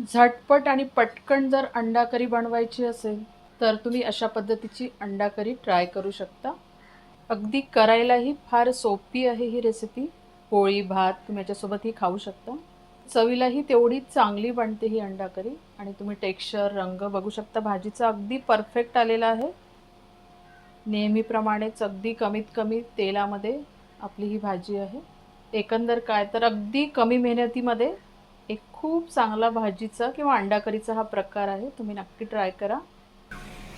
झटपट आणि पटकन जर अंडा करी बनवायची असेल तर तुम्ही अशा पद्धतीची अंडा करी ट्राय करू शकता. अगदी करायलाही फार सोपी आहे ही रेसिपी पोळी भात तुम्ही याच्यासोबत ही खाऊ शकता. चवीलाही तेवढी चांगली बनते ही अंडा करी आणि तुम्ही टेक्स्चर रंग बघू शकता. भाजीचा अगदी परफेक्ट आलेला आहे. नेहमीप्रमाणेच अगदी कमीत कमी तेलामध्ये आपली ही भाजी आहे. एकंदर काय तर अगदी कमी मेहनतीमध्ये एक खूप चांगला भाजीचा किंवा अंडाकरीचा हा प्रकार आहे. तुम्ही नक्की ट्राय करा.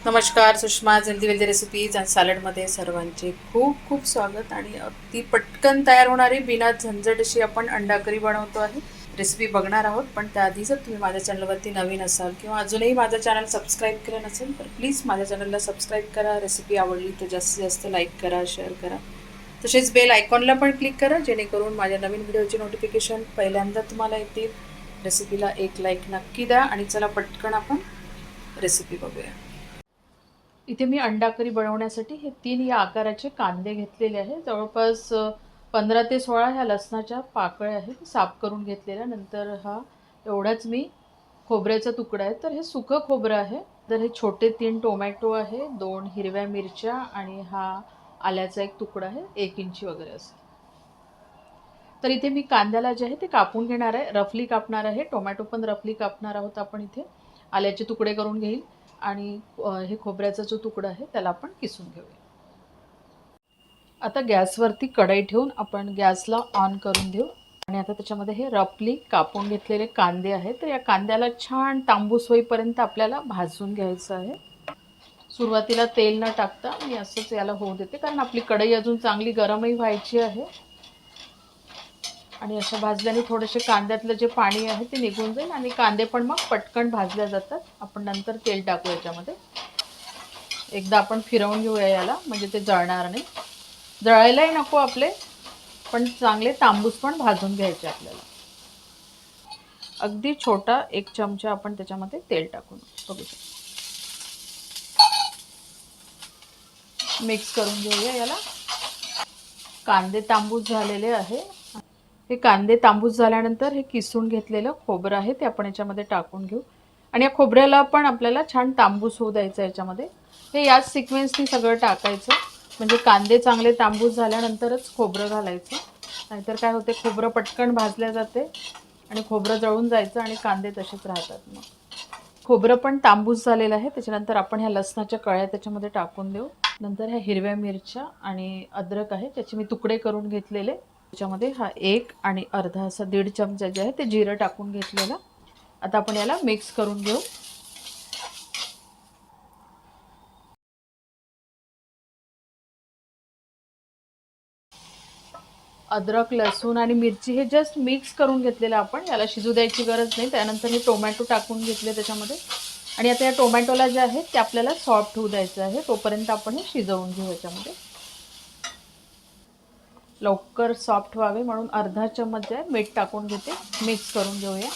नमस्कार सुषमा जल्दी वेल्दी रेसिपीज आणि सॅलडमध्ये सर्वांचे खूप खूप स्वागत आणि अगदी पटकन तयार होणारी बिना झंझट अशी आपण अंडाकरी बनवतो आहे. रेसिपी बघणार आहोत पण त्याआधी जर तुम्ही माझ्या चॅनलवरती नवीन असाल किंवा अजूनही माझं चॅनल सबस्क्राईब केलं नसेल तर प्लीज माझ्या चॅनलला सबस्क्राईब करा. रेसिपी आवडली तर जास्तीत जास्त लाईक करा शेअर करा. तसेच बेल आयकॉनला पण क्लिक करा जेणेकरून माझ्या नवीन व्हिडिओची नोटिफिकेशन पहिल्यांदा तुम्हाला येतील. रेसिपीला एक लाईक नक्की द्या आणि चला पटकन आपण रेसिपी बघूया. इथे मी अंडा करी बनवण्यासाठी हे तीन या आकाराचे कांदे घेतलेले आहे जवळपास पंधरा ते सोळा ह्या लसणाच्या पाकळ्या आहेत. साफ करून घेतलेल्या. नंतर हा एवढाच मी खोबऱ्याचा तुकडा आहे. तर हे सुकं खोबरं आहे. तर हे छोटे तीन टोमॅटो आहे दोन हिरव्या मिरच्या आणि हा आल्याचा एक तुकडा आहे एक इंची वगैरे असेल. तर इथे मी कांद्याला जे आहे ते कापून घेणार आहे रफली कापणार आहे टोमॅटो पण रफली कापणार आहोत आपण इथे. आल्याचे तुकडे करून घेईल आणि हे खोबऱ्याचा जो तुकडा आहे त्याला आपण किसून घेऊया. आता गॅसवरती कढई ठेवून आपण गॅसला ऑन करून देऊ आणि आता त्याच्यामध्ये हे रफली कापून घेतलेले कांदे आहेत. तर या कांद्याला छान तांबूस होईपर्यंत आपल्याला भाजून घ्यायचं आहे. सुरुवातीला तेल न टाकता मी असंच याला होऊ देते कारण आपली कढई अजून चांगली गरमही व्हायची आहे. आणि असं भाजल्याने थोडेसे कांद्यातलं जे पाणी आहे ते निघून जाईल आणि कांदे पण मग पटकन भाजल्या जातात. आपण नंतर तेल टाकू याच्यामध्ये. एकदा आपण फिरवून घेऊया याला म्हणजे ते जळणार नाही. जळायलाही नको आपले पण चांगले तांबूस पण भाजून घ्यायचे आपल्याला. अगदी छोटा एक चमचा आपण त्याच्यामध्ये तेल टाकून बघू शकतो. मिक्स करून घेऊया याला. कांदे तांबूस झालेले आहे. हे कांदे तांबूस झाल्यानंतर हे किसून घेतलेलं खोबरं आहे ते आपण याच्यामध्ये टाकून घेऊ. आणि या खोबऱ्याला पण आपल्याला छान तांबूस होऊ द्यायचं याच्यामध्ये. हे याच सिक्वेन्सनी सगळं टाकायचं. म्हणजे कांदे चांगले तांबूस झाल्यानंतरच खोबरं घालायचं. नाहीतर काय होते खोबरं पटकन भाजल्या जाते आणि खोबरं जळून जायचं आणि कांदे तसेच राहतात मग. खोबरं पण तांबूस झालेलं आहे. त्याच्यानंतर आपण ह्या लसणाच्या कळ्या त्याच्यामध्ये टाकून देऊ. नंतर ह्या हिरव्या मिरच्या आणि अद्रक आहे त्याचे मी तुकडे करून घेतलेले. त्याच्यामध्ये हा एक आणि अर्धा असा दीड चमचा जे आहे ते जिरं टाकून घेतलेलं. आता आपण याला मिक्स करून घेऊ. अद्रक लसूण आणि मिरची हे जस्ट मिक्स करून घेतलेलं आपण. याला शिजू द्यायची गरज नाही. त्यानंतर हे टोमॅटो टाकून घेतले त्याच्यामध्ये. आणि आता या टोमॅटोला जे आहे ते आपल्याला सॉफ्ट होऊ द्यायचं आहे. तोपर्यंत आपण हे शिजवून घेऊ याच्यामध्ये. लवकर सॉफ्ट व्हावे म्हणून अर्धा चम्मच जे आहे मीठ टाकून घेते. मिक्स करून घेऊया.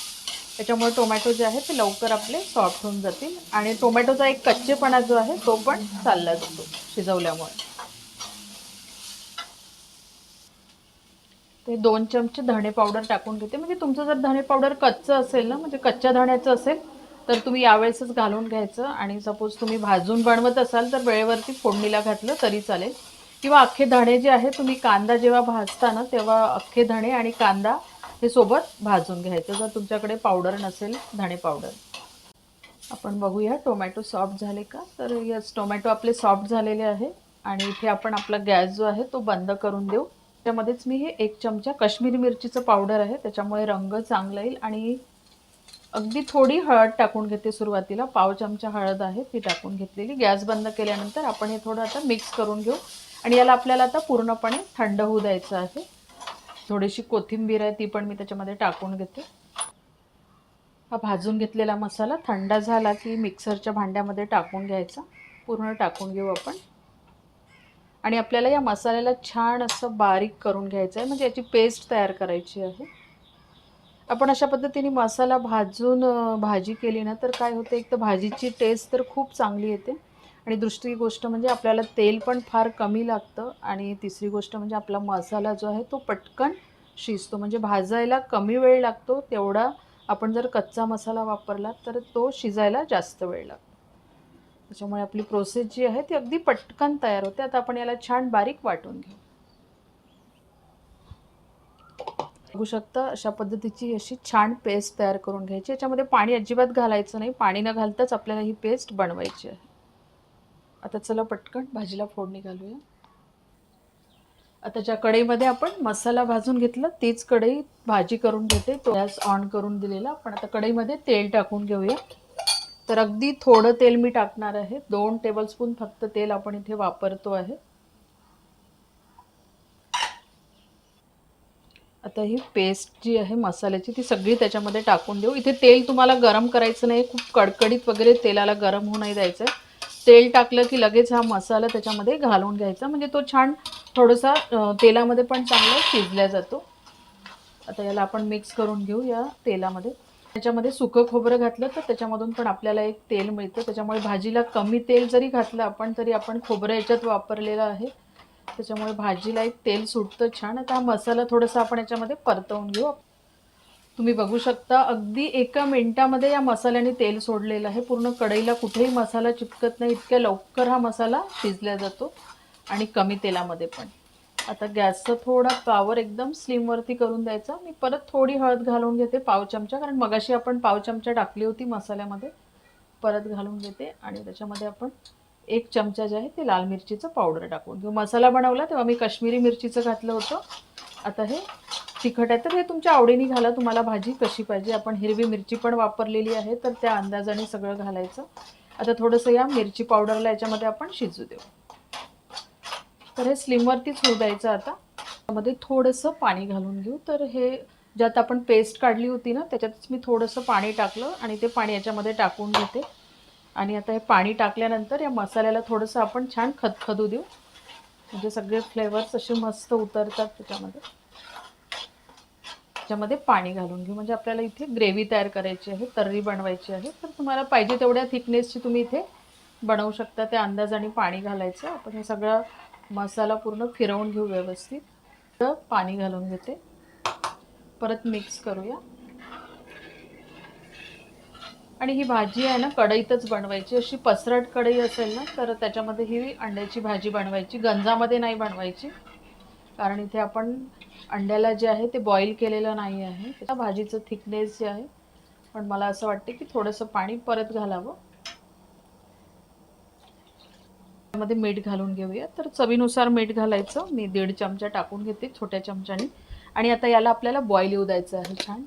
त्याच्यामुळे टोमॅटो जे आहे ते लवकर आपले सॉफ्ट होऊन जातील. आणि टोमॅटोचा एक कच्चेपणा जो आहे तो पण चालला जातो शिजवल्यामुळे. ते दोन चमचे धणे पावडर टाकून घेते. म्हणजे तुमचं जर धणे पावडर कच्चं असेल ना म्हणजे कच्च्या धण्याचं असेल तर तुम्ही यावेळेसच घालून घ्यायचं आणि सपोज तुम्ही भाजून बनवत असाल तर वेळेवरती फोडणीला घातलं तरी चालेल. किंवा अख्खे धणे जे आहे तुम्ही कांदा जेव्हा भाजता ना तेव्हा अख्खे धणे आणि कांदा हे सोबत भाजून घ्यायचं. जर तुमच्याकडे पावडर नसेल धणे पावडर. आपण बघूया टोमॅटो सॉफ्ट झाले का? तर यस टोमॅटो आपले सॉफ्ट झालेले आहे. आणि इथे आपण आपला गॅस जो आहे तो बंद करून देऊ. त्यामध्येच मी हे एक चमचा काश्मीरी मिरचीचं पावडर आहे. त्याच्यामुळे रंग चांगला येईल आणि अगदी थोडी हळद टाकून घेते सुरुवातीला. पाव चमचा हळद आहे ती टाकून घेतलेली. गॅस बंद केल्यानंतर आपण हे थोडं आता मिक्स करून घेऊ. आणि याला आपल्याला आता पूर्णपणे थंड होऊ द्यायचं आहे. थोडीशी कोथिंबीर आहे ती पण मी त्याच्यामध्ये टाकून घेते. हा भाजून घेतलेला मसाला थंड झाला की मिक्सरच्या भांड्यामध्ये टाकून घ्यायचा. पूर्ण टाकून घेऊ आपण. आणि आपल्याला या मसाल्याला छान असं बारीक करून घ्यायचं आहे. म्हणजे याची पेस्ट तयार करायची आहे. आपण अशा पद्धतीने मसाला भाजून भाजी केली ना तर काय होतं एक तर भाजीची टेस्ट तर खूप चांगली येते. आणि दुसरी गोष्ट म्हणजे आपल्याला तेल पण फार कमी लागतं. आणि तिसरी गोष्ट म्हणजे आपला मसाला जो आहे तो पटकन शिजतो. म्हणजे भाजायला कमी वेळ लागतो. तेवढा आपण जर कच्चा मसाला वापरला तर तो शिजायला जास्त वेळ लागतो. त्याच्यामुळे आपली प्रोसेस जी आहे ती अगदी पटकन तयार होते. आता आपण याला छान बारीक वाटून घेऊ. बघू शकता. अशा पद्धतीची अशी छान पेस्ट तयार करून घ्यायची. याच्यामध्ये पाणी अजिबात घालायचं नाही. पाणी न घालताच आपल्याला ही पेस्ट बनवायची आहे. आता चला पटकन भाजीला फोडणी घालूया. आता ज्या कढईमध्ये आपण मसाला भाजून घेतला तीच कढई भाजी करून घेते. तो गॅस ऑन करून दिलेला. आपण आता कढईमध्ये तेल टाकून घेऊया. तर अगदी थोडं तेल मी टाकणार आहे. दोन टेबलस्पून फक्त तेल आपण इथे वापरतो आहे. आता ही पेस्ट जी आहे मसाल्याची ती सगळी त्याच्यामध्ये टाकून देऊ. इथे तेल तुम्हाला गरम करायचं नाही. खूप कडकडीत वगैरे तेलाला गरम होऊ नाही द्यायचं. आहे तेल टाकलं की लगेच हा मसाला त्याच्यामध्ये घालून घ्यायचा. म्हणजे तो छान थोडासा तेलामध्ये पण चांगला शिजल्या जातो. आता याला आपण मिक्स करून घेऊ या तेलामध्ये. त्याच्यामध्ये सुकं खोबरं घातलं तर त्याच्यामधून पण आपल्याला एक तेल मिळतं. त्याच्यामुळे भाजीला कमी तेल जरी घातलं आपण तरी आपण खोबरं याच्यात वापरलेलं आहे. त्याच्यामुळे भाजीला एक तेल सुटतं छान. आता हा मसाला थोडासा आपण याच्यामध्ये परतवून घेऊ. तुम्ही बघू शकता अगदी एका मिनिटामध्ये या मसाल्याने तेल सोडलेलं आहे. पूर्ण कढईला कुठेही मसाला चिपकत नाही इतक्या लवकर हा मसाला शिजला जातो. आणि कमी तेलामध्ये पण. आता गॅसचा थोडा पावर एकदम स्लिमवरती करून द्यायचा. मी परत थोडी हळद घालून घेते पाव चमचा. कारण मगाशी आपण पाव चमचा टाकली होती मसाल्यामध्ये. परत घालून घेते आणि त्याच्यामध्ये आपण एक चमचा जे आहे ते लाल मिरचीचं पावडर टाकून. घेऊ मसाला बनवला तेव्हा मी काश्मीरी मिरचीचं घातलं होतं. आता हे तिखट आहे. तर हे तुमच्या आवडीने घाला. तुम्हाला भाजी कशी पाहिजे? आपण हिरवी मिरची पण वापरलेली आहे. तर त्या अंदाजाने सगळं घालायचं. आता थोडंसं या मिरची पावडरला याच्यामध्ये आपण शिजू देऊ. तर हे स्लिमवरतीच होऊ द्यायचं आता. त्यामध्ये थोडंसं पाणी घालून घेऊ. तर हे ज्यात आपण पेस्ट काढली होती ना त्याच्यातच मी थोडंसं पाणी टाकलं आणि ते पाणी याच्यामध्ये टाकून घेते. आणि आता हे पाणी टाकल्यानंतर या मसाल्याला थोडंसं आपण छान खदखदू देऊ. म्हणजे सगळे फ्लेवर्स असे मस्त उतरतात त्याच्यामध्ये. त्याच्यामध्ये पाणी घालून घेऊ. म्हणजे आपल्याला इथे ग्रेव्ही तयार करायची आहे तर्री बनवायची आहे. तर तुम्हाला पाहिजे तेवढ्या थिकनेसची तुम्ही इथे बनवू शकता. त्या अंदाजाने पाणी घालायचं. आपण हे सगळं मसाला पूर्ण फिरवून घेऊ व्यवस्थित. तर पाणी घालून घेते. परत मिक्स करूया. आणि ही भाजी आहे ना कढईतच बनवायची. अशी पसरट कढई असेल ना तर त्याच्यामध्ये ही अंड्याची भाजी बनवायची. गंजामध्ये नाही बनवायची. कारण इथे आपण अंड्याला जे आहे ते बॉईल केलेलं नाही आहे. त्या भाजीचं थिकनेस जे आहे पण मला असं वाटते की थोडंसं पाणी परत घालावं. त्यामध्ये मीठ घालून घेऊया. तर चवीनुसार मीठ घालायचं. मी दीड चमचा टाकून घेते छोट्या चमच्याने. आणि आता याला आपल्याला बॉईल येऊ द्यायचं आहे छान.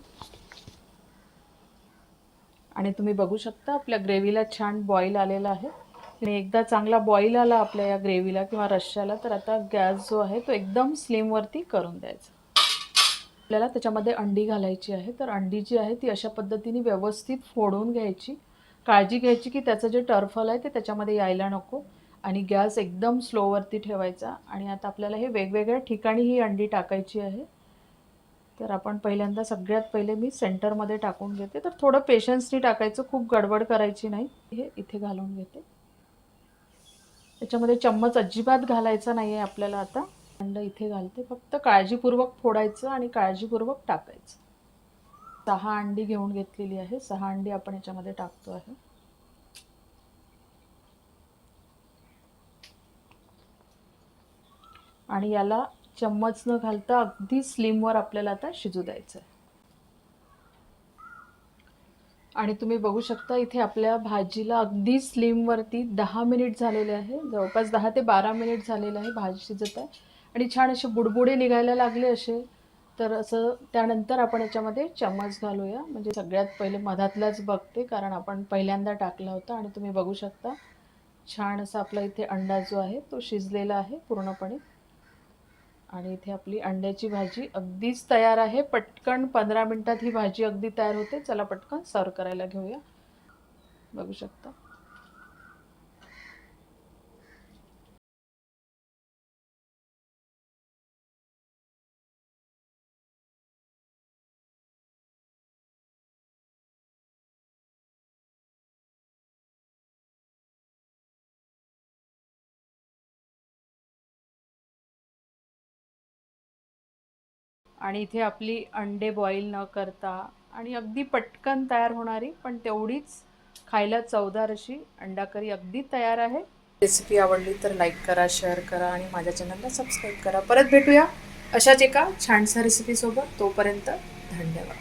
आणि तुम्ही बघू शकता आपल्या ग्रेव्हीला छान बॉईल आलेला आहे. आणि एकदा चांगला बॉईल आला आपल्या या ग्रेव्हीला किंवा रश्श्याला तर आता गॅस जो आहे तो एकदम स्लिमवरती करून द्यायचा. आपल्याला त्याच्यामध्ये अंडी घालायची आहे तर अंडी जी आहे ती अशा पद्धतीने व्यवस्थित फोडून घ्यायची. काळजी घ्यायची की त्याचं जे टर्फल आहे ते त्याच्यामध्ये यायला नको. आणि गॅस एकदम स्लोवरती ठेवायचा. आणि आता आपल्याला हे वेगवेगळ्या ठिकाणी ही अंडी टाकायची आहे. तर आपण पहिल्यांदा सगळ्यात पहिले मी सेंटरमध्ये टाकून घेते. तर थोडं पेशन्सनी टाकायचं खूप गडबड करायची नाही. हे इथे घालून घेते. त्याच्यामध्ये चम्मच अजिबात घालायचा नाही आहे आपल्याला आता. अंड इथे घालते. फक्त काळजीपूर्वक फोडायचं आणि काळजीपूर्वक टाकायचं. सहा अंडी घेऊन घेतलेली आहे. सहा अंडी आपण याच्यामध्ये टाकतो आहे. आणि याला चम्मच न घालता अगदी स्लिमवर आपल्याला आता शिजू द्यायचं आहे आणि तुम्ही बघू शकता इथे आपल्या भाजीला अगदी स्लिमवरती दहा मिनिट झालेले आहे. जवळपास दहा ते बारा मिनिट झालेलं आहे भाजी शिजत आहे. आणि छान असे बुडबुडे निघायला लागले असे. तर असं त्यानंतर आपण याच्यामध्ये चम्मच घालूया. म्हणजे सगळ्यात पहिले मधातलाच बघते कारण आपण पहिल्यांदा टाकला होता. आणि तुम्ही बघू शकता छान असा आपला इथे अंडा जो आहे तो शिजलेला आहे पूर्णपणे. आणि इथे आपली अंड्याची भाजी अगदीच तयार आहे. पटकन पंधरा मिनटात ही भाजी अगदी तयार होते. चला पटकन सर्व करायला घेऊया. बघू शकता. आणि इथे आपली अंडे बॉईल न करता आणि अगदी पटकन तयार होणारी पण तेवढीच खायला चवदार अशी अंडा करी अगदी तयार आहे. रेसिपी आवडली तर लाईक करा शेअर करा आणि माझ्या चॅनलला सबस्क्राईब करा. परत भेटूया अशाच एका छानशा रेसिपीसोबत तोपर्यंत धन्यवाद.